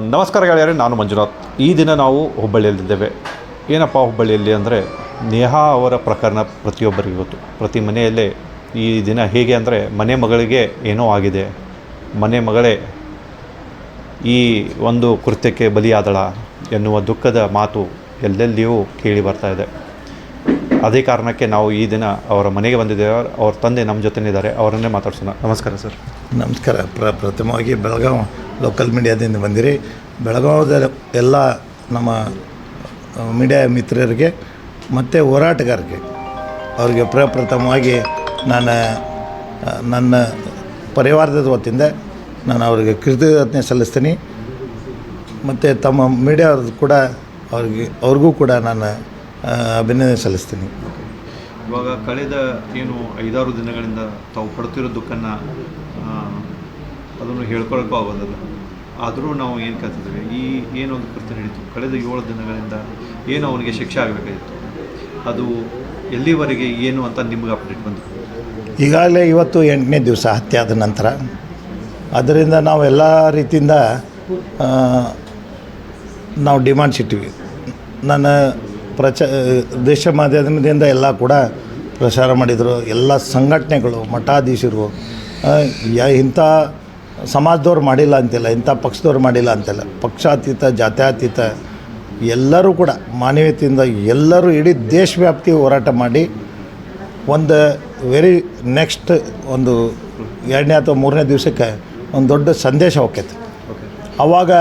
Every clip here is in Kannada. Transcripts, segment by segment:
ನಮಸ್ಕಾರ ಗೆಳೆಯರೆ, ನಾನು ಮಂಜುನಾಥ್. ಈ ದಿನ ನಾವು ಹುಬ್ಬಳ್ಳಿಯಲ್ಲಿದ್ದೇವೆ. ಏನಪ್ಪ ಹುಬ್ಬಳ್ಳಿಯಲ್ಲಿ ಅಂದರೆ, ನೇಹಾ ಅವರ ಪ್ರಕರಣ ಪ್ರತಿಯೊಬ್ಬರಿಗೂ ಗೊತ್ತು. ಪ್ರತಿ ಮನೆಯಲ್ಲೇ ಈ ದಿನ ಹೇಗೆ ಅಂದರೆ, ಮನೆ ಮಗಳಿಗೆ ಏನೋ ಆಗಿದೆ. ಮನೆ ಮಗಳೇ, ಈ ಒಂದು ಕೃತ್ಯಕ್ಕೆ ಬಲಿಯಾದಳ ಎನ್ನುವ ದುಃಖದ ಮಾತು ಎಲ್ಲೆಲ್ಲಿಯೂ ಕೇಳಿ ಬರ್ತಾ ಇದೆ. ಅದೇ ಕಾರಣಕ್ಕೆ ನಾವು ಈ ದಿನ ಅವರ ಮನೆಗೆ ಬಂದಿದ್ದೇವೆ. ಅವ್ರ ತಂದೆ ನಮ್ಮ ಜೊತೆನಿದ್ದಾರೆ ಅವರನ್ನೇ ಮಾತಾಡ್ಸೋಣ. ನಮಸ್ಕಾರ ಸರ್. ನಮಸ್ಕಾರ. ಪ್ರ ಪ್ರಥಮವಾಗಿ ಬೆಳಗಾವಿ ಲೋಕಲ್ ಮೀಡಿಯಾದಿಂದ ಬಂದಿರಿ. ಬೆಳಗಾವದ ಎಲ್ಲ ನಮ್ಮ ಮೀಡಿಯಾ ಮಿತ್ರರಿಗೆ ಮತ್ತು ಹೋರಾಟಗಾರರಿಗೆ ಅವರಿಗೆ ಪ್ರಪ್ರಥಮವಾಗಿ ನಾನು ನನ್ನ ಪರಿವಾರದ ವತಿಯಿಂದ ನಾನು ಅವರಿಗೆ ಕೃತಜ್ಞತೆ ಸಲ್ಲಿಸ್ತೀನಿ. ಮತ್ತು ತಮ್ಮ ಮೀಡಿಯಾವ್ರದ್ದು ಕೂಡ ಅವ್ರಿಗೆ ಅವ್ರಿಗೂ ಕೂಡ ನಾನು ಅಭಿನಂದನೆ ಸಲ್ಲಿಸ್ತೀನಿ. ಇವಾಗ ಕಳೆದ ಏನು ಐದಾರು ದಿನಗಳಿಂದ ತಾವು ಪಡ್ತಿರೋ ದುಃಖನ ಅದನ್ನು ಹೇಳ್ಕೊಳಕ್ಕೂ ಆಗೋದಲ್ಲ. ಆದರೂ ನಾವು ಏನು ಕಲ್ತಿದ್ದೇವೆ? ಈ ಏನೊಂದು ಕೃತ್ಯ ನಡೀತು? ಕಳೆದ ಏಳು ದಿನಗಳಿಂದ ಏನು ಅವನಿಗೆ ಶಿಕ್ಷೆ ಆಗಬೇಕಾಗಿತ್ತು? ಅದು ಎಲ್ಲಿವರೆಗೆ ಏನು ಅಂತ ನಿಮ್ಗೆ ಅಪ್ಡೇಟ್ ಬಂತು? ಈಗಾಗಲೇ ಇವತ್ತು ಎಂಟನೇ ದಿವಸ ಹತ್ಯೆ ಆದ ನಂತರ ಅದರಿಂದ ನಾವು ಎಲ್ಲ ರೀತಿಯಿಂದ ನಾವು ಡಿಮಾಂಡ್ಸ್ ಇಟ್ಟಿವಿ. ನನ್ನ ಪ್ರಚ ದೇಶ ಮಾಧ್ಯಮದಿಂದ ಎಲ್ಲ ಕೂಡ ಪ್ರಚಾರ ಮಾಡಿದರು. ಎಲ್ಲ ಸಂಘಟನೆಗಳು ಮಠಾಧೀಶರು ಯಾ ಇಂಥ ಸಮಾಜದವ್ರು ಮಾಡಿಲ್ಲ ಅಂತಿಲ್ಲ ಇಂಥ ಪಕ್ಷದವ್ರು ಮಾಡಿಲ್ಲ ಅಂತಿಲ್ಲ ಪಕ್ಷಾತೀತ ಜಾತ್ಯಾತೀತ ಎಲ್ಲರೂ ಕೂಡ ಮಾನವೀಯತೆಯಿಂದ ಎಲ್ಲರೂ ಇಡೀ ದೇಶವ್ಯಾಪ್ತಿ ಹೋರಾಟ ಮಾಡಿ ಒಂದು ವೆರಿ ನೆಕ್ಸ್ಟ್ ಒಂದು ಎರಡನೇ ಅಥವಾ ಮೂರನೇ ದಿವಸಕ್ಕೆ ಒಂದು ದೊಡ್ಡ ಸಂದೇಶ ಹೋಗ್ತೈತೆ ಆವಾಗ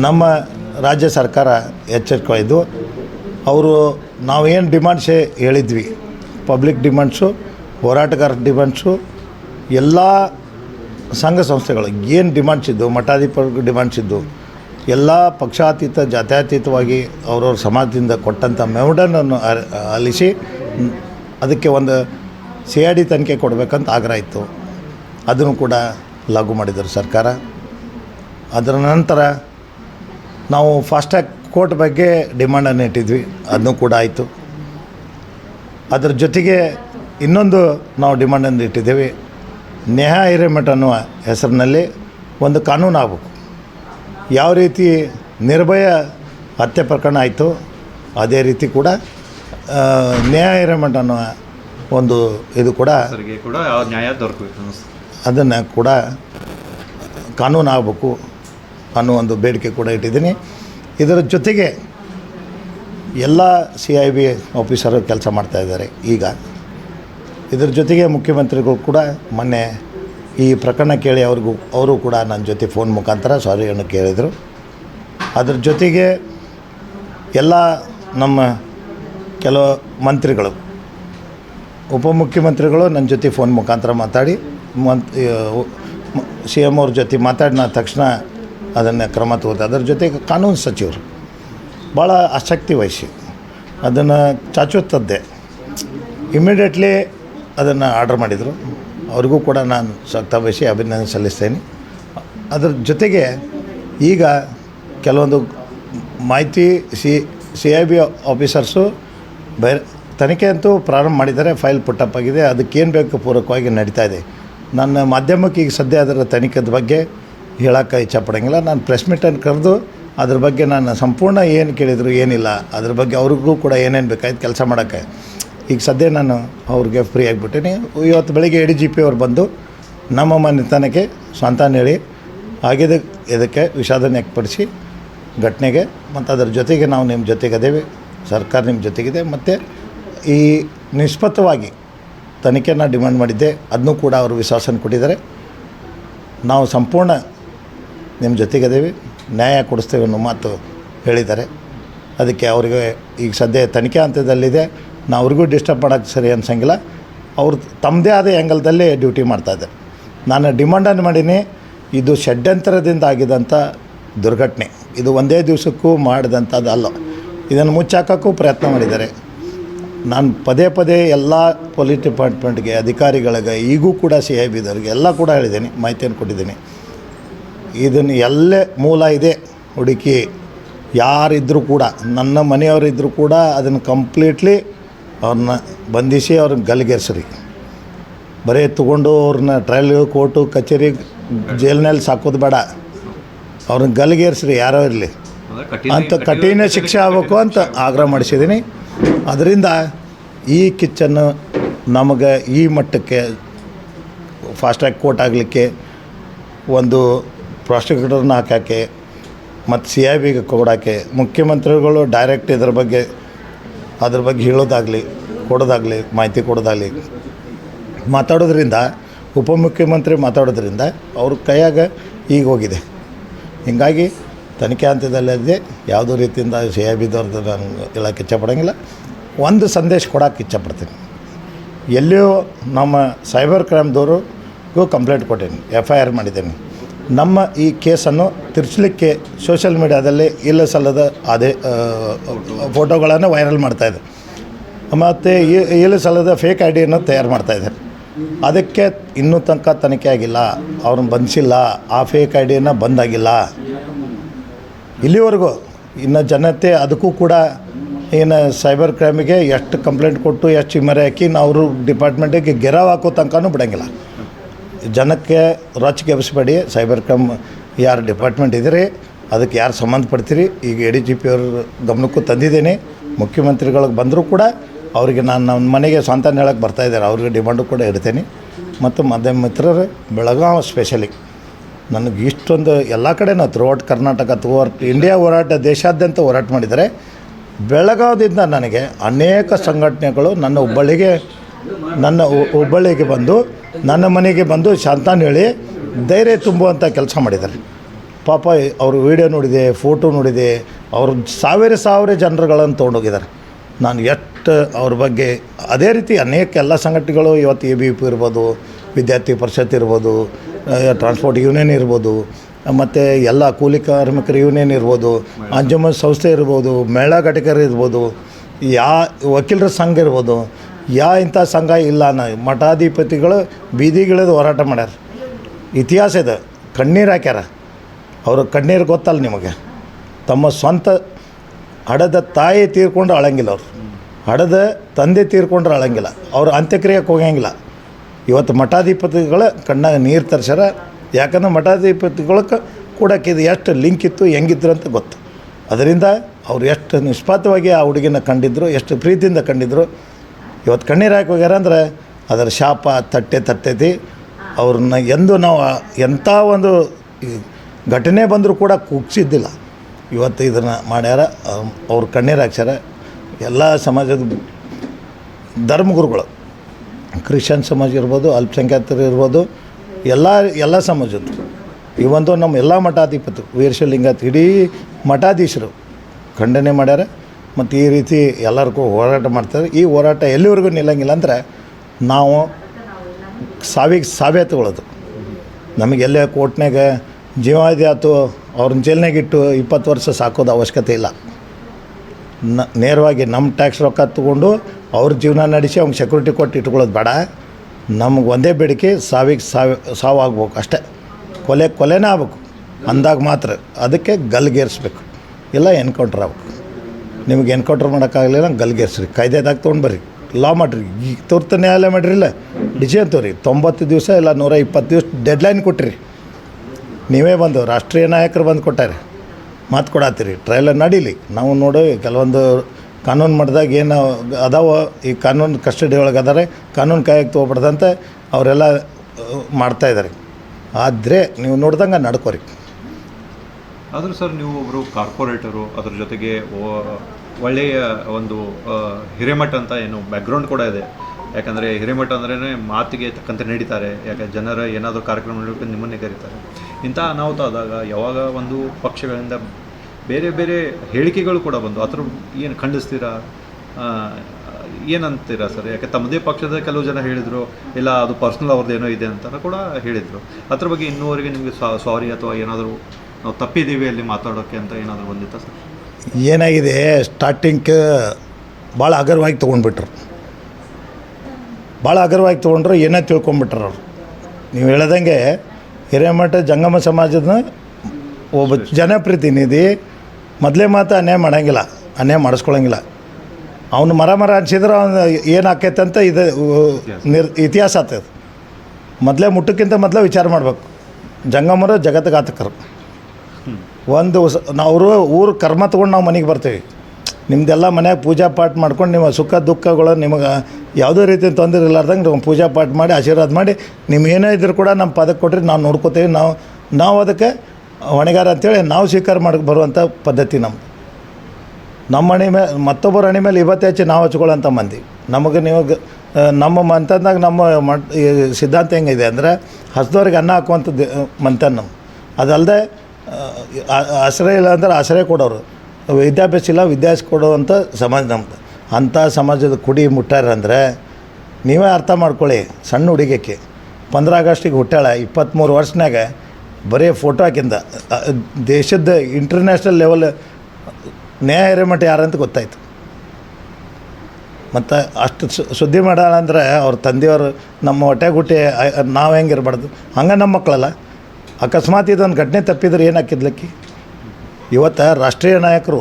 ನಮ್ಮ ರಾಜ್ಯ ಸರ್ಕಾರ ಎಚ್ಚರಿಕೆಯಿದ್ದು ಅವರು ನಾವೇನು ಡಿಮಾಂಡ್ಸೇ ಹೇಳಿದ್ವಿ. ಪಬ್ಲಿಕ್ ಡಿಮಾಂಡ್ಸು ಹೋರಾಟಗಾರ ಡಿಮಾಂಡ್ಸು ಎಲ್ಲ ಸಂಘ ಸಂಸ್ಥೆಗಳು ಏನು ಡಿಮಾಂಡ್ಸ್ ಇದ್ದು ಮಠಾಧಿಪ ಡಿಮಾಂಡ್ಸ್ ಇದ್ದು, ಎಲ್ಲ ಪಕ್ಷಾತೀತ, ಜಾತ್ಯತೀತವಾಗಿ ಅವ್ರವ್ರ ಸಮಾಜದಿಂದ ಕೊಟ್ಟಂಥ ಮೆಮಡನನ್ನು ಅಲಿಸಿ ಅದಕ್ಕೆ ಒಂದು ಸಿ ಐ ಡಿ ತನಿಖೆ ಕೊಡಬೇಕಂತ ಆಗ್ರಹ ಇತ್ತು. ಅದನ್ನು ಕೂಡ ಲಾಗು ಮಾಡಿದರು ಸರ್ಕಾರ. ಅದರ ನಂತರ ನಾವು ಫಾಸ್ಟ್ಯಾಗ್ ಕೋರ್ಟ್ ಬಗ್ಗೆ ಡಿಮಾಂಡನ್ನು ಇಟ್ಟಿದ್ವಿ. ಅದನ್ನು ಕೂಡ ಆಯಿತು. ಅದರ ಜೊತೆಗೆ ಇನ್ನೊಂದು ನಾವು ಡಿಮಾಂಡನ್ನು ಇಟ್ಟಿದ್ದೇವೆ. ನೇಹಾ ಹಿರೇಮಠ ಅನ್ನುವ ಹೆಸರಿನಲ್ಲಿ ಒಂದು ಕಾನೂನು ಆಗಬೇಕು. ಯಾವ ರೀತಿ ನಿರ್ಭಯ ಹತ್ಯೆ ಪ್ರಕರಣ ಆಯಿತು ಅದೇ ರೀತಿ ಕೂಡ ನ್ಯಾಯ ನೇಹಾ ಹಿರೇಮಠ ಅನ್ನುವ ಒಂದು ಇದು ಕೂಡ ನ್ಯಾಯ ದೊರಕಬೇಕು ಅದನ್ನು ಕೂಡ ಕಾನೂನು ಆಗಬೇಕು. ಅನ್ನೋ ಒಂದು ಬೇಡಿಕೆ ಕೂಡ ಇಟ್ಟಿದ್ದೀನಿ. ಇದರ ಜೊತೆಗೆ ಎಲ್ಲ ಸಿ ಐ ಬಿ ಆಫೀಸರು ಕೆಲಸ ಮಾಡ್ತಾಯಿದ್ದಾರೆ ಈಗ. ಇದರ ಜೊತೆಗೆ ಮುಖ್ಯಮಂತ್ರಿಗಳು ಕೂಡ ಮೊನ್ನೆ ಈ ಪ್ರಕರಣ ಕೇಳಿ ಅವ್ರಿಗೂ, ಅವರು ಕೂಡ ನನ್ನ ಜೊತೆ ಫೋನ್ ಮುಖಾಂತರ ಸಾರಿಯನ್ನು ಕೇಳಿದರು. ಅದ್ರ ಜೊತೆಗೆ ಎಲ್ಲ ನಮ್ಮ ಕೆಲವು ಮಂತ್ರಿಗಳು, ಉಪಮುಖ್ಯಮಂತ್ರಿಗಳು ನನ್ನ ಜೊತೆ ಫೋನ್ ಮುಖಾಂತರ ಮಾತಾಡಿ, ಮಂತ್ ಸಿ ಎಂ ಅವ್ರ ಜೊತೆ ಮಾತಾಡಿದ ತಕ್ಷಣ ಅದನ್ನು ಕ್ರಮ ತಗೋತಾರೆ ಅದರ ಜೊತೆಗೆ ಕಾನೂನು ಸಚಿವರು. ಭಾಳ ಆಸಕ್ತಿ ವಹಿಸಿ. ಅದನ್ನು ಚಾಚುತ್ತದ್ದೆ. ಇಮಿಡಿಯೇಟ್ಲಿ ಅದನ್ನು ಆರ್ಡರ್ ಮಾಡಿದರು. ಅವ್ರಿಗೂ ಕೂಡ ನಾನು ಸತ್ತ ವಹಿಸಿ ಅಭಿನಂದನೆ ಸಲ್ಲಿಸ್ತೇನೆ. ಅದರ ಜೊತೆಗೆ ಈಗ ಕೆಲವೊಂದು ಮಾಹಿತಿ C C I B officers ಬೇರೆ ತನಿಖೆ ಅಂತೂ ಪ್ರಾರಂಭ ಮಾಡಿದ್ದಾರೆ. ಫೈಲ್ ಪುಟ್ಟಪ್ ಆಗಿದೆ. ಅದಕ್ಕೇನು ಬೇಕು ಪೂರಕವಾಗಿ ನಡೀತಾ ಇದೆ. ನನ್ನ ಮಾಧ್ಯಮಕ್ಕೆ ಈಗ ಸದ್ಯ ಅದರ ತನಿಖೆದ ಬಗ್ಗೆ ಹೇಳೋಕ್ಕೆ ಇಚ್ಛಪಡಂಗಿಲ್ಲ. ನಾನು ಪ್ರೆಸ್ ಮೀಟನ್ನು ಕರೆದು ಅದ್ರ ಬಗ್ಗೆ ನಾನು ಸಂಪೂರ್ಣ ಏನು ಕೇಳಿದರು ಏನಿಲ್ಲ. ಅದ್ರ ಬಗ್ಗೆ ಅವ್ರಿಗೂ ಕೂಡ ಏನೇನು ಬೇಕಾಯ್ತು ಕೆಲಸ ಮಾಡೋಕ್ಕೆ. ಈಗ ಸದ್ಯ ನಾನು ಅವ್ರಿಗೆ ಫ್ರೀ ಆಗಿಬಿಟ್ಟಿನಿ. ಇವತ್ತು ಬೆಳಿಗ್ಗೆ ಎ ಡಿ ಜಿ ಪಿ ಅವ್ರು ಬಂದು ನಮ್ಮ ಮನೆತನಕ್ಕೆ ಸ್ವಂತ ಹೇಳಿ ಆಗಿದ ಇದಕ್ಕೆ ವಿಷಾದನೆ ವ್ಯಕ್ತಪಡಿಸಿ ಘಟನೆಗೆ ಮತ್ತು ಅದರ ಜೊತೆಗೆ ನಾವು ನಿಮ್ಮ ಜೊತೆಗದೇವೆ ಸರ್ಕಾರ ನಿಮ್ಮ ಜೊತೆಗಿದೆ ಮತ್ತು ಈ ನಿಷ್ಪತ್ತವಾಗಿ ತನಿಖೆನ ಡಿಮ್ಯಾಂಡ್ ಮಾಡಿದ್ದೆ. ಅದನ್ನೂ ಕೂಡ ಅವರು ವಿಶ್ವಾಸನ ಕೊಟ್ಟಿದ್ದಾರೆ. ನಾವು ಸಂಪೂರ್ಣ ನಿಮ್ಮ ಜೊತೆಗದೇವಿ ನ್ಯಾಯ ಕೊಡಿಸ್ತೇವೆ ಅನ್ನೋ ಮಾತು ಹೇಳಿದ್ದಾರೆ. ಅದಕ್ಕೆ ಅವರಿಗೆ ಈಗ ಸದ್ಯ ತನಿಖೆ ಹಂತದಲ್ಲಿದೆ. ನಾವು ಅವ್ರಿಗೂ ಡಿಸ್ಟರ್ಬ್ ಮಾಡೋಕ್ಕೆ ಸರಿ ಅನ್ಸಂಗಿಲ್ಲ. ಅವ್ರು ತಮ್ಮದೇ ಆದ ಆ್ಯಂಗಲ್ದಲ್ಲಿ ಡ್ಯೂಟಿ ಮಾಡ್ತಾಯಿದ್ದಾರೆ ನಾನು ಡಿಮಾಂಡನ್ನು ಮಾಡೀನಿ. ಇದು ಷಡ್ಯಂತರದಿಂದ ಆಗಿದಂಥ ದುರ್ಘಟನೆ. ಇದು ಒಂದೇ ದಿವಸಕ್ಕೂ ಮಾಡಿದಂಥದ್ದು ಅಲ್ಲ. ಇದನ್ನು ಮುಚ್ಚಾಕೋಕ್ಕೂ ಪ್ರಯತ್ನ ಮಾಡಿದ್ದಾರೆ. ನಾನು ಪದೇ ಪದೇ ಎಲ್ಲ ಪೊಲೀಸ್ ಡಿಪಾರ್ಟ್ಮೆಂಟ್ಗೆ, ಅಧಿಕಾರಿಗಳಿಗೆ, ಈಗೂ ಕೂಡ ಸಿ ಐ ಬಿದವ್ರಿಗೆ ಎಲ್ಲ ಕೂಡ ಹೇಳಿದ್ದೀನಿ. ಮಾಹಿತಿಯನ್ನು ಕೊಟ್ಟಿದ್ದೀನಿ. ಇದನ್ನು ಎಲ್ಲೇ ಮೂಲ ಇದೆ. ಹುಡುಕಿ ಯಾರಿದ್ದರೂ ಕೂಡ ನನ್ನ ಮನೆಯವರಿದ್ದರೂ ಕೂಡ ಅದನ್ನು ಕಂಪ್ಲೀಟ್ಲಿ ಅವ್ರನ್ನ ಬಂಧಿಸಿ ಅವ್ರನ್ನ ಗಲ್ಲಿಗೇರಿಸ್ರಿ. ಬರೀ ತೊಗೊಂಡು ಅವ್ರನ್ನ ಟ್ರಯಲ್ ಕೋರ್ಟು ಕಚೇರಿ ಜೈಲಿನಲ್ಲಿ ಸಾಕೋದು ಬೇಡ. ಅವ್ರನ್ನ ಗಲ್ಲಿಗೇರಿಸ್ರಿ ಯಾರೋ ಇರಲಿ. ಅಂತ ಕಠಿಣ ಶಿಕ್ಷೆ ಆಗಬೇಕು ಅಂತ ಆಗ್ರಹ ಮಾಡಿಸಿದ್ದೀನಿ ಅದರಿಂದ ಈ ಕಿಚ್ಚನ್ನು ನಮಗೆ ಈ ಮಟ್ಟಕ್ಕೆ ಫಾಸ್ಟ್ ಟ್ರ್ಯಾಕ್ ಕೋರ್ಟ್ ಆಗಲಿಕ್ಕೆ ಒಂದು ಪ್ರಾಸಿಕ್ಯೂಟರ್ನ ಹಾಕಾಕೆ ಮತ್ತು ಸಿ ಐ ಬಿಗೆ ಕೊಡೋಕ್ಕೆ ಮುಖ್ಯಮಂತ್ರಿಗಳು ಡೈರೆಕ್ಟ್ ಇದ್ರ ಬಗ್ಗೆ ಅದ್ರ ಬಗ್ಗೆ ಹೇಳೋದಾಗಲಿ, ಕೊಡೋದಾಗಲಿ, ಮಾಹಿತಿ ಕೊಡೋದಾಗಲಿ ಮಾತಾಡೋದ್ರಿಂದ, ಉಪಮುಖ್ಯಮಂತ್ರಿ ಮಾತಾಡೋದ್ರಿಂದ ಅವ್ರ ಕೈಯಾಗ ಈಗ ಹೋಗಿದೆ. ಹೀಗಾಗಿ ತನಿಖೆ ಹಂತದಲ್ಲದೆ ಯಾವುದೋ ರೀತಿಯಿಂದ ಸಿ ಐ ಬಿದವ್ರದ್ದು ನಾನು ಹೇಳೋಕ್ಕೆ ಇಚ್ಛಪಡೋಂಗಿಲ್ಲ. ಒಂದು ಸಂದೇಶ ಕೊಡೋಕೆ ಇಚ್ಛಪಡ್ತೀನಿ. ಎಲ್ಲಿಯೂ ನಮ್ಮ ಸೈಬರ್ ಕ್ರೈಮ್ದವ್ರಿಗೂ ಕಂಪ್ಲೇಂಟ್ ಕೊಟ್ಟೀನಿ, ಎಫ್ ಐ ಆರ್ ಮಾಡಿದ್ದೀನಿ. ನಮ್ಮ ಈ ಕೇಸನ್ನು ತಿರ್ಚಲಿಕ್ಕೆ ಸೋಷಿಯಲ್ ಮೀಡ್ಯಾದಲ್ಲಿ ಇಲ್ಲ ಸಲ್ಲದ ಅದೇ ಫೋಟೋಗಳನ್ನು ವೈರಲ್ ಮಾಡ್ತಾಯಿದೆ ಮತ್ತು ಇಲ್ಲ ಸಲ್ಲದ ಫೇಕ್ ಐ ಡಿಯನ್ನು ತಯಾರು ಮಾಡ್ತಾಯಿದ್ದಾರೆ ಅದಕ್ಕೆ ಇನ್ನೂ ತನಕ ತನಿಖೆ ಆಗಿಲ್ಲ. ಅವ್ರನ್ನ ಬಂಧಿಸಿಲ್ಲ. ಆ ಫೇಕ್ ಐ ಡಿಯನ್ನು ಬಂದಾಗಿಲ್ಲ. ಇಲ್ಲಿವರೆಗೂ ಇನ್ನು ಜನತೆ ಅದಕ್ಕೂ ಕೂಡ ಏನು ಸೈಬರ್ ಕ್ರೈಮಿಗೆ ಎಷ್ಟು ಕಂಪ್ಲೇಂಟ್ ಕೊಟ್ಟು, ಎಷ್ಟು ಚಿಮ್ಮರೆ ಹಾಕಿ ನಾವು ಅವರು ಡಿಪಾರ್ಟ್ಮೆಂಟಿಗೆ ಗೆರಾವ್ ಹಾಕೋ ತನಕನೂ ಬಿಡೋಂಗಿಲ್ಲ. ಜನಕ್ಕೆ ರೊಚ್ಚಿಗೆ ಎಬ್ಬಿಸ್ಬೇಡಿ. ಸೈಬರ್ ಕ್ರೈಮ್ ಯಾರು ಡಿಪಾರ್ಟ್ಮೆಂಟ್ ಇದ್ರಿ ಅದಕ್ಕೆ ಯಾರು ಸಂಬಂಧಪಡ್ತೀರಿ, ಈಗ ಎ ಡಿ ಜಿ ಪಿ ಅವ್ರ ಗಮನಕ್ಕೂ ತಂದಿದ್ದೀನಿ. ಮುಖ್ಯಮಂತ್ರಿಗಳಿಗೆ ಬಂದರೂ ಕೂಡ ಅವರಿಗೆ ನಾನು ನನ್ನ ಮನೆಗೆ ಸ್ವಂತ ಹೇಳಕ್ಕೆ ಬರ್ತಾಯಿದ್ದಾರೆ ಅವ್ರಿಗೆ ಡಿಮಾಂಡು ಕೂಡ ಇಡ್ತೇನೆ. ಮತ್ತು ಮಾಧ್ಯಮ ಮಿತ್ರರು ಬೆಳಗಾವಿ ಸ್ಪೆಷಲಿ ನನಗೆ ಇಷ್ಟೊಂದು ಎಲ್ಲ ಕಡೆನೂ ಥ್ರೂಔಟ್ ಕರ್ನಾಟಕ ಥ್ರೂಔಟ್ ಇಂಡಿಯಾ ಹೋರಾಟ, ದೇಶಾದ್ಯಂತ ಹೋರಾಟ ಮಾಡಿದರೆ ಬೆಳಗಾವದಿಂದ ನನಗೆ ಅನೇಕ ಸಂಘಟನೆಗಳು ನನ್ನ ಹುಬ್ಬಳ್ಳಿಗೆ ನನ್ನ ಹುಬ್ಬಳ್ಳಿಗೆ ಬಂದು, ನನ್ನ ಮನೆಗೆ ಬಂದು ಶಾಂತಾನ್ ಹೇಳಿ ಧೈರ್ಯ ತುಂಬುವಂಥ ಕೆಲಸ ಮಾಡಿದ್ದಾರೆ. ಪಾಪ ಅವರು ವಿಡಿಯೋ ನೋಡಿದೆ ಫೋಟೋ ನೋಡಿದೆ, ಅವರು ಸಾವಿರ ಸಾವಿರ ಜನರುಗಳನ್ನು ತೊಗೊಂಡೋಗಿದ್ದಾರೆ. ನಾನು ಎಷ್ಟು ಅವ್ರ ಬಗ್ಗೆ, ಅದೇ ರೀತಿ ಅನೇಕ ಎಲ್ಲ ಸಂಘಟನೆಗಳು, ಇವತ್ತು ಎ ಬಿ ಪಿ ಇರ್ಬೋದು, ವಿದ್ಯಾರ್ಥಿ ಪರಿಷತ್ ಇರ್ಬೋದು ಟ್ರಾನ್ಸ್ಪೋರ್ಟ್ ಯೂನಿಯನ್ ಇರ್ಬೋದು, ಮತ್ತು ಎಲ್ಲ ಕೂಲಿ ಕಾರ್ಮಿಕರ ಯೂನಿಯನ್ ಇರ್ಬೋದು, ಅಂಜುಮನ್ ಸಂಸ್ಥೆ ಇರ್ಬೋದು, ಮೇಳ ಘಟಕರು ಇರ್ಬೋದು, ಯಾ, ವಕೀಲರ ಸಂಘ ಇರ್ಬೋದು ಯಾ ಇಂಥ ಸಂಘ ಇಲ್ಲ ಅನ್ನೋ ಮಠಾಧಿಪತಿಗಳು, ಬೀದಿಗಿಳಿದು ಹೋರಾಟ ಮಾಡ್ಯಾರ. ಇತಿಹಾಸ ಇದೆ. ಕಣ್ಣೀರು ಹಾಕ್ಯಾರ. ಅವ್ರ ಕಣ್ಣೀರು ಗೊತ್ತಲ್ಲ ನಿಮಗೆ. ತಮ್ಮ ಸ್ವಂತ ಹಡದ ತಾಯಿ ತೀರ್ಕೊಂಡು ಅಳಂಗಿಲ್ಲ ಅವರು. ಹಡದ ತಂದೆ ತೀರ್ಕೊಂಡ್ರೆ ಅಳಂಗಿಲ್ಲ. ಅವ್ರ ಅಂತ್ಯಕ್ರಿಯೆಗೆ ಹೋಗಂಗಿಲ್ಲ. ಇವತ್ತು ಮಠಾಧಿಪತಿಗಳ ಕಣ್ಣಾಗ ನೀರು ತರ್ಸ್ಯಾರ. ಯಾಕಂದ್ರೆ ಮಠಾಧಿಪತಿಗಳಿಗೆ ಕೂಡಕ್ಕೆ ಇದು ಎಷ್ಟು ಲಿಂಕ್ ಇತ್ತು, ಹೆಂಗಿದ್ರು ಅಂತ ಗೊತ್ತು. ಅದರಿಂದ ಅವ್ರು ಎಷ್ಟು ನಿಷ್ಪಾತವಾಗಿ ಆ ಹುಡುಗಿನ ಕಂಡಿದ್ರು, ಎಷ್ಟು ಪ್ರೀತಿಯಿಂದ ಕಂಡಿದ್ರು ಇವತ್ತು ಕಣ್ಣೀರು ಹಾಕಿ ಹೋಗ್ಯಾರ ಅಂದ್ರೆ ಶಾಪ ತಟ್ಟೆ ತಟ್ಟೈತಿ. ಅವ್ರನ್ನ ಎಂದು ನಾವು ಎಂಥ ಒಂದು ಘಟನೆ ಬಂದರೂ ಕೂಡ ಕುಗ್ಸಿದ್ದಿಲ್ಲ. ಇವತ್ತು ಇದನ್ನು ಮಾಡ್ಯಾರ, ಅವ್ರ್- ಕಣ್ಣೀರು ಹಾಕ್ಸ್ಯಾರ. ಎಲ್ಲ ಸಮಾಜದ ಧರ್ಮಗುರುಗಳು, ಕ್ರಿಶ್ಚಿಯನ್ ಸಮಾಜ ಇರ್ಬೋದು, ಅಲ್ಪಸಂಖ್ಯಾತರು ಇರ್ಬೋದು, ಎಲ್ಲ ಎಲ್ಲ ಸಮಾಜದ್ದು. ಇವಂತೂ ನಮ್ಮ ಎಲ್ಲ ಮಠಾಧಿಪತಿ ವೀರಶಲಿಂಗತ್ ಇಡೀ ಮಠಾಧೀಶರು ಖಂಡನೆ ಮಾಡ್ಯಾರ. ಮತ್ತು ಈ ರೀತಿ ಎಲ್ಲರಿಗೂ ಹೋರಾಟ ಮಾಡ್ತಾರೆ. ಈ ಹೋರಾಟ ಎಲ್ಲಿವರೆಗೂ ನಿಲ್ಲಂಗಿಲ್ಲ ಅಂದರೆ ನಾವು ಸಾವಿಗೆ ಸಾವೇ ತಗೊಳ್ಳೋದು. ನಮಗೆ ಎಲ್ಲೇ ಕೋರ್ಟ್ನಾಗ ಜೀವಾದಿ ಆಯ್ತು ಅವ್ರನ್ನ ಜೈಲ್ನಾಗಿಟ್ಟು ಇಪ್ಪತ್ತು ವರ್ಷ ಸಾಕೋದು ಅವಶ್ಯಕತೆ ಇಲ್ಲ. ನ, ನೇರವಾಗಿ ನಮ್ಮ ಟ್ಯಾಕ್ಸ್ ರೊಕ್ಕ ತೊಗೊಂಡು ಅವ್ರ ಜೀವನ ನಡೆಸಿ ಅವ್ನಿಗೆ ಸೆಕ್ಯೂರಿಟಿ ಕೊಟ್ಟು ಇಟ್ಕೊಳ್ಳೋದು ಬೇಡ. ನಮ್ಗೆ ಒಂದೇ ಬೇಡಿಕೆ ಸಾವಿಗೆ ಸಾವು ಸಾವು ಆಗ್ಬೇಕು ಅಷ್ಟೇ. ಕೊಲೆ ಕೊಲೆನೇ ಆಗ್ಬೇಕು. ಅಂದಾಗ ಮಾತ್ರ ಅದಕ್ಕೆ ಗಲ್ಗೇರಿಸ್ಬೇಕು. ಇಲ್ಲ ಎನ್ಕೌಂಟ್ರ್ ಆಗ್ಬೇಕು. ನಿಮಗೆ ಎನ್ಕೌಂಟ್ರ್ ಮಾಡೋಕ್ಕಾಗಲಿಲ್ಲ ಗಲ್ಗೇರ್ಸ್ರಿ ಕಾಯ್ದೆದಾಗ ತೊಗೊಂಡು ಬರ್ರಿ ಲಾ ಮಾಡಿರಿ ಈಗ ತುರ್ತು ನ್ಯಾಯಾಲಯ ಮಾಡಿರಿಲ್ಲ ಡಿಸಿಷನ್ ತೋರಿ. ತೊಂಬತ್ತು ದಿವಸ ಇಲ್ಲ ನೂರ ಇಪ್ಪತ್ತು ದಿವಸ ಡೆಡ್ಲೈನ್ ಕೊಟ್ಟಿರಿ ನೀವೇ ಬಂದು, ರಾಷ್ಟ್ರೀಯ ನಾಯಕರು ಬಂದು ಕೊಟ್ಟಾರೆ. ಮಾತು ಕೊಡತ್ತೀರಿ ಟ್ರಯಲ್ ನಡೀಲಿ. ನಾವು ನೋಡಿ ಕೆಲವೊಂದು ಕಾನೂನು ಮಾಡಿದಾಗ ಏನು ಅದಾವ, ಈ ಕಾನೂನು ಕಸ್ಟಡಿ ಒಳಗೆ ಅದಾರೆ, ಕಾನೂನು ಕಾಯಕ್ಕೆ ತೊಗೊಬಾರ್ದಂತೆ ಅವರೆಲ್ಲ ಮಾಡ್ತಾಯಿದ್ದಾರೆ ಆದರೆ, ನೀವು ನೋಡ್ದಂಗೆ ನಡ್ಕೋರಿ. ಆದರೂ ಸರ್ ನೀವು ಒಬ್ಬರು ಕಾರ್ಪೊರೇಟರು, ಅದ್ರ ಜೊತೆಗೆ ಒಳ್ಳೆಯ ಒಂದು ಹಿರೇಮಠ ಅಂತ ಏನು ಬ್ಯಾಕ್ಗ್ರೌಂಡ್ ಕೂಡ ಇದೆ. ಯಾಕಂದರೆ ಹಿರೇಮಠ ಅಂದ್ರೇ ಮಾತಿಗೆ ತಕ್ಕಂತೆ ನಡೀತಾರೆ. ಯಾಕೆ, ಜನರ ಏನಾದರೂ ಕಾರ್ಯಕ್ರಮ ನಿಮ್ಮನ್ನೇ ಕರೀತಾರೆ. ಇಂಥ ಅನಾಹುತ ಆದಾಗ ಯಾವಾಗ ಒಂದು ಪಕ್ಷಗಳಿಂದ ಬೇರೆ ಬೇರೆ ಹೇಳಿಕೆಗಳು ಕೂಡ ಬಂದು ಅದ್ರ ಏನು ಖಂಡಿಸ್ತೀರಾ? ಏನಂತೀರಾ ಸರ್? ಯಾಕೆ, ತಮ್ಮದೇ ಪಕ್ಷದ ಕೆಲವು ಜನ ಹೇಳಿದರು, ಇಲ್ಲ, ಅದು ಪರ್ಸ್ನಲ್ ಅವ್ರದ್ದು ಏನೋ ಇದೆ ಅಂತ ಕೂಡ ಹೇಳಿದರು. ಅದ್ರ ಬಗ್ಗೆ ಇನ್ನೂವರೆಗೆ ನಿಮಗೆ ಸಾರಿ ಅಥವಾ ಏನಾದರೂ ನಾವು ತಪ್ಪಿದ್ದೀವಿ ಅಲ್ಲಿ ಮಾತಾಡೋಕ್ಕೆ ಅಂತ ಏನಾದರೂ ಬಂದಿತ್ತ ಸರ್? ಏನಾಗಿದೆ ಸ್ಟಾರ್ಟಿಂಗ್ ಭಾಳ ಅಗರವಾಗಿ ತೊಗೊಂಡ್ಬಿಟ್ರು. ಭಾಳ ಅಗರವಾಗಿ ತೊಗೊಂಡ್ರು, ಏನೇ ತಿಳ್ಕೊಂಬಿಟ್ರು ಅವರು. ನೀವು ಹೇಳ್ದಂಗೆ ಹಿರೇಮಠ ಜಂಗಮ ಸಮಾಜದ ಒಬ್ಬ ಜನಪ್ರತಿನಿಧಿ ಮೊದಲೇ ಮಾತು ಅನ್ಯಾಯ ಮಾಡೋಂಗಿಲ್ಲ, ಅನ್ಯಾಯ ಮಾಡಿಸ್ಕೊಳಂಗಿಲ್ಲ. ಅವನು ಮರ ಮರ ಅನಿಸಿದ್ರೆ ಅವನು ಏನು ಆಕೈತೆ ಅಂತ ಇದು ನಿರ್, ಇತಿಹಾಸ ಆಗ್ತದೆ. ಮೊದಲೇ ಮುಟ್ಟಕ್ಕಿಂತ ಮೊದಲೇ ವಿಚಾರ ಮಾಡಬೇಕು. ಜಂಗಮರು ಜಗತ್ತಿಗಾತಕರು ಒಂದು ಅವರು ಊರು ಕರ್ಮ ತೊಗೊಂಡು ನಾವು ಮನೆಗೆ ಬರ್ತೀವಿ. ನಿಮ್ಮದೆಲ್ಲ ಮನ್ಯಾಗ ಪೂಜಾ ಪಾಠ ಮಾಡ್ಕೊಂಡು ನಿಮ್ಮ ಸುಖ ದುಃಖಗಳು ನಿಮಗೆ ಯಾವುದೇ ರೀತಿ ತೊಂದರೆ ಇರ್ಲಾರ್ದಂಗೆ ನಾವು ಪೂಜಾ ಪಾಠ ಮಾಡಿ, ಆಶೀರ್ವಾದ ಮಾಡಿ ನಿಮ್ಮ ಏನೇ ಇದ್ರೂ ಕೂಡ ನಮ್ಮ ಪದಕ್ಕೆ ಕೊಟ್ಟರೆ ನಾವು ನೋಡ್ಕೋತೀವಿ. ನಾವು ನಾವು ಅದಕ್ಕೆ ಹೊಣೆಗಾರ ಅಂತೇಳಿ ನಾವು ಸ್ವೀಕಾರ ಮಾಡಿ ಬರುವಂಥ ಪದ್ಧತಿ ನಮ್ಮದು ನಮ್ಮ ಹಣೆ ಮೇಲೆ ಮತ್ತೊಬ್ಬರ ಹಣೆ ಮೇಲೆ ಇವತ್ತು ಹೆಚ್ಚು ನಾವು ಹಚ್ಕೊಳ್ಳೋಂಥ ಮಂದಿ. ನಮಗೆ ನೀವು ನಮ್ಮ ಮಂತಂದಾಗ ನಮ್ಮ ಈ ಸಿದ್ಧಾಂತ ಹೆಂಗಿದೆ ಅಂದರೆ ಹಸ್ದವ್ರಿಗೆ ಅನ್ನ ಹಾಕುವಂಥದ್ದು ಮಂಥನ್ ನಮ್ಮ ಅದಲ್ಲದೆ ಆಶ್ರಯ ಇಲ್ಲ ಅಂದ್ರೆ ಆಶ್ರಯ ಕೊಡೋರು. ವಿದ್ಯಾಭ್ಯಾಸ ಇಲ್ಲ ವಿದ್ಯಾಸ ಕೊಡುವಂಥ ಸಮಾಜ ನಮ್ದು. ಅಂಥ ಸಮಾಜದ ಕುಡಿ ಮುಟ್ಟಾರಂದ್ರೆ ನೀವೇ ಅರ್ಥ ಮಾಡ್ಕೊಳ್ಳಿ ಸಣ್ಣ ಹುಡುಗಕ್ಕೆ ಪಂದ್ರ ಆಗಸ್ಟಿಗೆ ಹುಟ್ಟಾಳ ಇಪ್ಪತ್ತ್ಮೂರು ವರ್ಷನಾಗ ಬರೀ ಫೋಟೋ ಹಾಕಿಂದ. ದೇಶದ ಇಂಟರ್ನ್ಯಾಷನಲ್ ಲೆವೆಲ್ ನ್ಯಾಯ ಹಿರೇಮಠ ಯಾರಂತ ಗೊತ್ತಾಯ್ತು. ಮತ್ತು ಅಷ್ಟು ಸುದ್ದಿ ಮಾಡಾಳ ಅಂದ್ರೆ ಅವ್ರ ತಂದೆಯವರು ನಮ್ಮ ಹೊಟ್ಟೆ ಗುಟ್ಟಿ ನಾವು ಹೆಂಗಿರ್ಬಾರ್ದು ಹಂಗೆ ನಮ್ಮ ಮಕ್ಕಳಲ್ಲ ಅಕಸ್ಮಾತ್ ಇದೊಂದು ಘಟನೆ ತಪ್ಪಿದ್ರೆ ಏನು ಹಾಕಿದ್ಲಕ್ಕಿ ಇವತ್ತು ರಾಷ್ಟ್ರೀಯ ನಾಯಕರು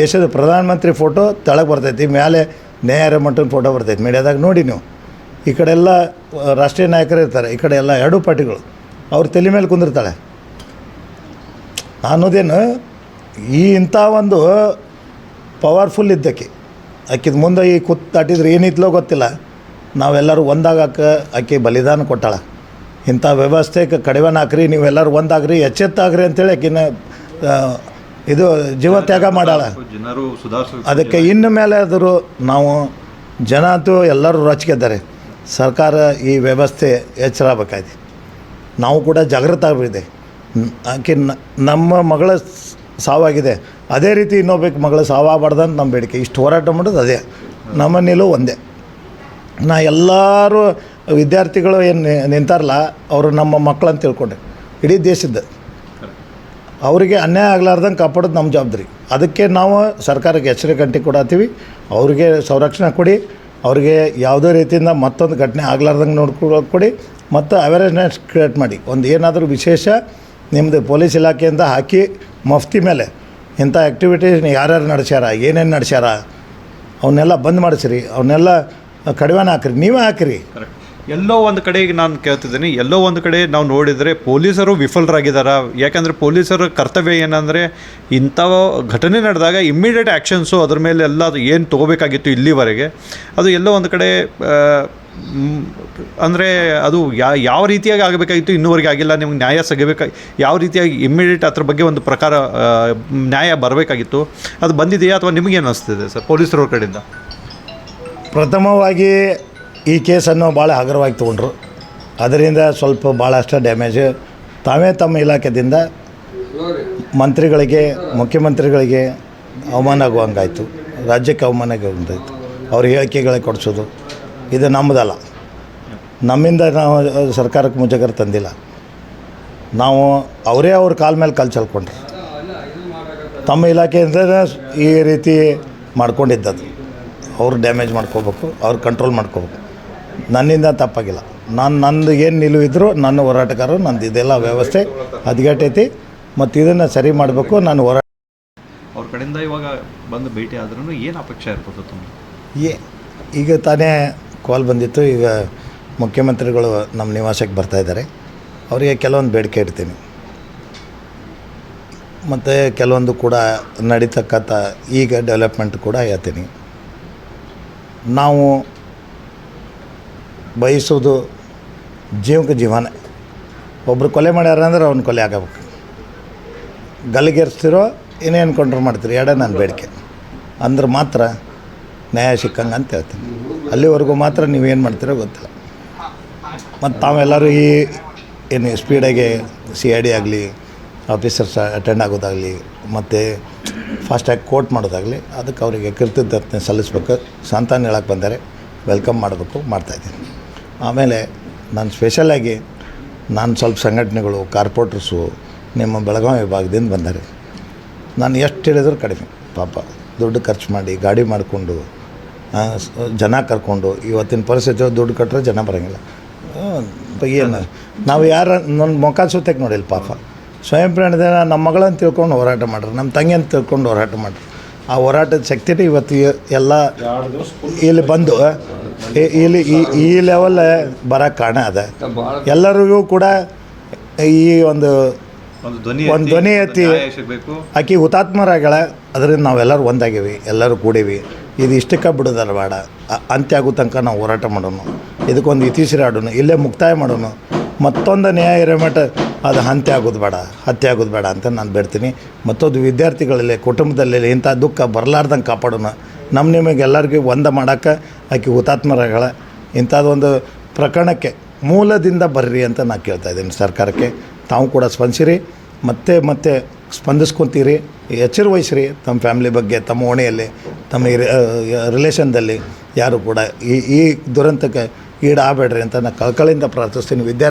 ದೇಶದ ಪ್ರಧಾನಮಂತ್ರಿ ಫೋಟೋ ತೆಳಗೆ ಬರ್ತೈತಿ ಮೇಲೆ ನ್ಯಾಯಾರ ಮಟ್ಟನ ಫೋಟೋ ಬರ್ತೈತಿ, ಮೀಡಿಯಾದಾಗ ನೋಡಿ ನೀವು. ಈ ಕಡೆ ಎಲ್ಲ ರಾಷ್ಟ್ರೀಯ ನಾಯಕರು ಇರ್ತಾರೆ, ಈ ಕಡೆ ಎಲ್ಲ ಎರಡೂ ಪಾರ್ಟಿಗಳು, ಅವ್ರ ತಲೆ ಮೇಲೆ ಕುಂದಿರ್ತಾಳೆ. ಅನ್ನೋದೇನು, ಈ ಇಂಥ ಒಂದು ಪವರ್ಫುಲ್ ಇದ್ದಕ್ಕೆ, ಆಕಿದ ಮುಂದೆ ಈ ಕುತ್ತಾಟಿದ್ರೆ ಏನಿದ್ಲೋ ಗೊತ್ತಿಲ್ಲ, ನಾವೆಲ್ಲರೂ ಒಂದಾಗಕ್ಕೆ ಆಕೆ ಬಲಿದಾನ ಕೊಟ್ಟಾಳ. ಇಂಥ ವ್ಯವಸ್ಥೆಗೆ ಕಡಿವಾಣ ಹಾಕ್ರಿ ನೀವೆಲ್ಲರೂ ಒಂದಾಗ್ರಿ ಎಚ್ಚೆತ್ತಾಗ್ರಿ ಅಂತೇಳಿ ಆಕಿನ ಇದು ಜೀವ ತ್ಯಾಗ ಮಾಡಾಳ. ಜನರು ಸುಧಾರಿಸ ಅದಕ್ಕೆ ಇನ್ನು ಮೇಲೆ ಆದರೂ ನಾವು ಜನ ಅಂತೂ ಎಲ್ಲರೂ ರೊಚ್ಚಿಗೆದ್ದಾರೆ. ಸರ್ಕಾರ ಈ ವ್ಯವಸ್ಥೆ ಎಚ್ಚರಬೇಕಾಯ್ತು ನಾವು ಕೂಡ ಜಾಗೃತ ಆಗಬೇಕಿದೆ ಆಕೆ ನಮ್ಮ ಮಗಳ ಸಾವಾಗಿದೆ. ಅದೇ ರೀತಿ ಇನ್ನೊಬ್ಬಕ್ಕೆ ಮಗಳ ಸಾವಾಗಬಾರ್ದು ಅಂತ ನಮ್ಮ ಬೇಡಿಕೆ ಇಷ್ಟು ಹೋರಾಟ ಮಾಡೋದು ಅದೇ. ನಮ್ಮ ನಿಲುವು ಒಂದೇ. ನಾ ಎಲ್ಲರೂ ವಿದ್ಯಾರ್ಥಿಗಳು ಏನು ನಿಂತಾರಲ್ಲ, ಅವರು ನಮ್ಮ ಮಕ್ಕಳು ಅಂತ ತಿಳ್ಕೊಂಡೆ. ಇಡೀ ದೇಶದ ಅವರಿಗೆ ಅನ್ಯಾಯ ಆಗ್ಲಾರ್ದಂಗೆ ಕಾಪಾಡೋದು ನಮ್ಮ ಜವಾಬ್ದಾರಿ. ಅದಕ್ಕೆ ನಾವು ಸರ್ಕಾರಕ್ಕೆ ಎಚ್ಚರಿಕೆ ಗಂಟೆ ಕೊಡತ್ತೀವಿ ಅವರಿಗೆ ಸಂರಕ್ಷಣೆ ಕೊಡಿ. ಅವ್ರಿಗೆ ಯಾವುದೇ ರೀತಿಯಿಂದ ಮತ್ತೊಂದು ಘಟನೆ ಆಗ್ಲಾರ್ದಂಗೆ ನೋಡ್ಕೊಳ್ಳೋಕೆ ಕೊಡಿ. ಮತ್ತು ಅವೇರ್ನೆಸ್ ಕ್ರಿಯೇಟ್ ಮಾಡಿ. ಒಂದು ಏನಾದರೂ ವಿಶೇಷ ನಿಮ್ಮದು ಪೊಲೀಸ್ ಇಲಾಖೆಯಿಂದ ಹಾಕಿ ಮಫ್ತಿ ಮೇಲೆ ಇಂಥ ಆ್ಯಕ್ಟಿವಿಟೀಸ್ ಯಾರ್ಯಾರು ನಡೆಸ್ಯಾರ, ಏನೇನು ನಡೆಸ್ಯಾರ ಅವನ್ನೆಲ್ಲ ಬಂದ್ ಮಾಡಿಸ್ರಿ. ಅವನ್ನೆಲ್ಲ ಕಡಿವಾಣ ಹಾಕ್ರಿ. ನೀವೇ ಹಾಕಿರಿ. ಎಲ್ಲೋ ಒಂದು ಕಡೆ ಈಗ ನಾನು ಕೇಳ್ತಿದ್ದೀನಿ, ಎಲ್ಲೋ ಒಂದು ಕಡೆ ನಾವು ನೋಡಿದರೆ ಪೊಲೀಸರು ವಿಫಲರಾಗಿದ್ದಾರೆ ಯಾಕಂದರೆ ಪೊಲೀಸರ ಕರ್ತವ್ಯ ಏನಂದರೆ ಇಂಥ ಘಟನೆ ನಡೆದಾಗ ಇಮ್ಮಿಡಿಯೇಟ್ ಆ್ಯಕ್ಷನ್ಸು ಅದ್ರ ಮೇಲೆ ಎಲ್ಲ ಅದು ಏನು ತೊಗೋಬೇಕಾಗಿತ್ತು ಇಲ್ಲಿವರೆಗೆ, ಅದು ಎಲ್ಲೋ ಒಂದು ಕಡೆ ಅಂದರೆ ಅದು ಯಾ, ಯಾವ ರೀತಿಯಾಗಿ ಆಗಬೇಕಾಗಿತ್ತು, ಇನ್ನೂವರೆಗೆ ಆಗಿಲ್ಲ, ನಿಮ್ಗೆ ನ್ಯಾಯ ಸಿಗಬೇಕು, ಯಾವ ರೀತಿಯಾಗಿ ಇಮ್ಮಿಡಿಯೇಟ್ ಅದ್ರ ಬಗ್ಗೆ ಒಂದು ಪ್ರಕಾರ ನ್ಯಾಯ ಬರಬೇಕಾಗಿತ್ತು, ಅದು ಬಂದಿದೆಯಾ ಅಥವಾ ನಿಮಗೇನು ಅನಿಸ್ತಿದೆ ಸರ್, ಪೊಲೀಸರ ಕಡೆಯಿಂದ? ಪ್ರಥಮವಾಗಿ ಈ ಕೇಸನ್ನು ಭಾಳ ಹಗುರವಾಗಿ ತೊಗೊಂಡ್ರು. ಅದರಿಂದ ಸ್ವಲ್ಪ ಭಾಳಷ್ಟು ಡ್ಯಾಮೇಜ್. ತಾವೇ ತಮ್ಮ ಇಲಾಖೆದಿಂದ ಮಂತ್ರಿಗಳಿಗೆ, ಮುಖ್ಯಮಂತ್ರಿಗಳಿಗೆ ಅವಮಾನ ಆಗುವಂಗಾಯಿತು. ರಾಜ್ಯಕ್ಕೆ ಅವಮಾನ ಆಗುವಂಗಾಯಿತು. ಅವ್ರ ಹೇಳಿಕೆಗಳೇ ಕೊಡಿಸೋದು. ಇದು ನಮ್ಮದಲ್ಲ. ನಮ್ಮಿಂದ ನಾವು ಸರ್ಕಾರಕ್ಕೆ ಮುಜಗರ ತಂದಿಲ್ಲ. ನಾವು ಅವರೇ ಅವ್ರ ಕಾಲ ಮೇಲೆ ಕಲ್ಚಲ್ಕೊಂಡ್ರು ತಮ್ಮ ಇಲಾಖೆಯಿಂದ ಈ ರೀತಿ ಮಾಡ್ಕೊಂಡಿದ್ದದು ಅವ್ರು ಡ್ಯಾಮೇಜ್ ಮಾಡ್ಕೋಬೇಕು, ಅವ್ರು ಕಂಟ್ರೋಲ್ ಮಾಡ್ಕೋಬೇಕು. ನನ್ನಿಂದ ತಪ್ಪಾಗಿಲ್ಲ. ನಾನು ನಂದು ಏನು ನಿಲುವಿದ್ರು ನನ್ನ ಹೋರಾಟಗಾರರು ನಂದು ಇದೆಲ್ಲ ವ್ಯವಸ್ಥೆ ಹದಗೆಟ್ಟೈತಿ ಮತ್ತು ಇದನ್ನು ಸರಿ ಮಾಡಬೇಕು ನಾನು ಹೋರಾಟ ಅವ್ರ ಕಡೆಯಿಂದ ಇವಾಗ ಬಂದು ಭೇಟಿ ಆದ್ರೂ ಏನು ಅಪೇಕ್ಷೆ ಇರ್ಬೋದು ತುಂಬ ಏ ಈಗ ತಾನೇ ಕಾಲ್ ಬಂದಿತ್ತು. ಈಗ ಮುಖ್ಯಮಂತ್ರಿಗಳು ನಮ್ಮ ನಿವಾಸಕ್ಕೆ ಬರ್ತಾ ಇದ್ದಾರೆ ಅವರಿಗೆ ಕೆಲವೊಂದು ಬೇಡಿಕೆ ಇಡ್ತೀನಿ. ಮತ್ತು ಕೆಲವೊಂದು ಕೂಡ ನಡೀತಕ್ಕಂಥ ಈಗ ಡೆವಲಪ್ಮೆಂಟ್ ಕೂಡ ಹೇಳ್ತೀನಿ. ನಾವು ಬಯಸೋದು ಜೀವಕ್ಕೆ ಜೀವನ. ಒಬ್ಬರು ಕೊಲೆ ಮಾಡ್ಯಾರ ಅಂದ್ರೆ ಅವ್ನ ಕೊಲೆ ಆಗಬೇಕು. ಗಲ್ಲಿಗೇರಿಸ್ತಿರೋ ಏನೇನು ಕಂಟ್ರೋಲ್ ಮಾಡ್ತೀರಿ ಎರಡೇ ನನ್ನ ಬೇಡಿಕೆ. ಅಂದ್ರೆ ಮಾತ್ರ ನ್ಯಾಯ ಸಿಕ್ಕಂಗೆ ಅಂತ ಹೇಳ್ತೀನಿ. ಅಲ್ಲಿವರೆಗೂ ಮಾತ್ರ ನೀವೇನು ಮಾಡ್ತೀರೋ ಗೊತ್ತಿಲ್ಲ. ಮತ್ತು ತಾವೆಲ್ಲರೂ ಈ ಏನು ಸ್ಪೀಡಾಗಿ ಸಿ ಐ ಡಿ ಆಗಲಿ ಆಫೀಸರ್ಸ್ ಅಟೆಂಡ್ ಆಗೋದಾಗಲಿ, ಮತ್ತು ಫಾಸ್ಟಾಗಿ ಕೋರ್ಟ್ ಮಾಡೋದಾಗಲಿ, ಅದಕ್ಕೆ ಅವರಿಗೆ ಕೃತಜ್ಞತೆ ಸಲ್ಲಿಸ್ಬೇಕು. ಸಂತಾನ ಹೇಳಕ್ಕೆ ಬಂದರೆ. ವೆಲ್ಕಮ್ ಮಾಡಬೇಕು ಮಾಡ್ತಾಯಿದ್ದೀನಿ ಆಮೇಲೆ ನಾನು ಸ್ಪೆಷಲಾಗಿ ನಾನು ಸ್ವಲ್ಪ ಸಂಘಟನೆಗಳು ಕಾರ್ಪೊರೇಟರ್ಸು ನಿಮ್ಮ ಬೆಳಗಾವಿ ವಿಭಾಗದಿಂದ ಬಂದಾರೆ. ನಾನು ಎಷ್ಟು ಹೇಳಿದ್ರು ಕಡಿಮೆ. ಪಾಪ ದುಡ್ಡು ಖರ್ಚು ಮಾಡಿ ಗಾಡಿ ಮಾಡಿಕೊಂಡು ಜನ ಕರ್ಕೊಂಡು ಇವತ್ತಿನ ಪರಿಸ್ಥಿತಿ ದುಡ್ಡು ಕಟ್ಟರೆ ಜನ ಬರೋಂಗಿಲ್ಲ. ಏನು ನಾವು ಯಾರ ನನ್ನ ಮುಖ ಸುತ್ತಕ್ಕೆ ನೋಡಿಲ್ಲ ಪಾಪ. ಸ್ವಯಂ ಪ್ರೇರಣೆ ನಮ್ಮ ಮಗಳನ್ನು ತಿಳ್ಕೊಂಡು ಹೋರಾಟ ಮಾಡ್ರಿ ನಮ್ಮ ತಂಗಿಯನ್ನು ತಿಳ್ಕೊಂಡು ಹೋರಾಟ ಮಾಡ್ರಿ. ಆ ಹೋರಾಟದ ಶಕ್ತಿನೇ ಇವತ್ತು ಎಲ್ಲ ಇಲ್ಲಿ ಬಂದು ಇ- ಇಲ್ಲಿ ಈ ಈ ಲೆವೆಲ್ ಬರೋಕ್ಕೆ ಕಾರಣ ಅದ. ಎಲ್ಲರಿಗೂ ಕೂಡ ಈ ಒಂದು ಒಂದು ಧ್ವನಿ ಒಂದು ಧ್ವನಿ ಎತ್ತಿ ನ್ಯಾಯ ಸಿಗಬೇಕು ಆಕಿ ಹುತಾತ್ಮರಾಗಳ ಅದರಿಂದ ನಾವೆಲ್ಲರೂ ಒಂದಾಗೀವಿ ಎಲ್ಲರೂ ಕೂಡೀವಿ. ಇದು ಇಷ್ಟಕ್ಕೆ ಬಿಡೋದಲ್ಲ ಬೇಡ. ಅ- ಅಂತ್ಯ ಆಗೋ ತನಕ ನಾವು ಹೋರಾಟ ಮಾಡೋಣ ಇದಕ್ಕೊಂದು ಇತಿಶ್ರೀ ಆಡೋಣ ಇಲ್ಲೇ ಮುಕ್ತಾಯ ಮಾಡೋಣ ಮತ್ತೊಂದು ನ್ಯಾಯ ಇರೋ ಮಟ್ಟ ಅದು ಅಂತ್ಯ ಆಗೋದು ಬೇಡ ಹತ್ಯೆ ಆಗೋದು ಬೇಡ ಅಂತ ನಾನು ಬೇಡ್ತೀನಿ. ಮತ್ತೊಂದು ವಿದ್ಯಾರ್ಥಿಗಳಲ್ಲಿ ಕುಟುಂಬದಲ್ಲಿ ಇಂಥ ದುಃಖ ಬರಲಾರ್ದಂಗೆ ಕಾಪಾಡೋಣ ನಮ್ಮ ನಿಮಗೆ ಎಲ್ಲರಿಗೂ ಒಂದ ಮಾಡೋಕ್ಕೆ ಆಕೆ ಹುತಾತ್ಮರಾಗಳ ಇಂಥದ್ದೊಂದು ಪ್ರಕರಣಕ್ಕೆ ಮೂಲದಿಂದ ಬರ್ರಿ ಅಂತ ನಾನು ಕೇಳ್ತಾ ಇದ್ದೀನಿ ಸರ್ಕಾರಕ್ಕೆ. ತಾವು ಕೂಡ ಸ್ಪಂದಿಸಿರಿ, ಮತ್ತೆ ಮತ್ತೆ ಸ್ಪಂದಿಸ್ಕೊತೀರಿ, ಎಚ್ಚರ ವಹಿಸ್ರಿ ತಮ್ಮ ಫ್ಯಾಮ್ಲಿ ಬಗ್ಗೆ, ತಮ್ಮ ಓಣೆಯಲ್ಲಿ ತಮ್ಮ ರಿಲೇಷನ್ದಲ್ಲಿ ಯಾರು ಕೂಡ ಈ ಈ ದುರಂತಕ್ಕೆ ಈಡಾಗಬೇಡ್ರಿ ಅಂತ ನಾನು ಕಳ್ಕಳಿಂದ ಪ್ರಾರ್ಥಿಸ್ತೀನಿ. ವಿದ್ಯಾರ್ಥಿ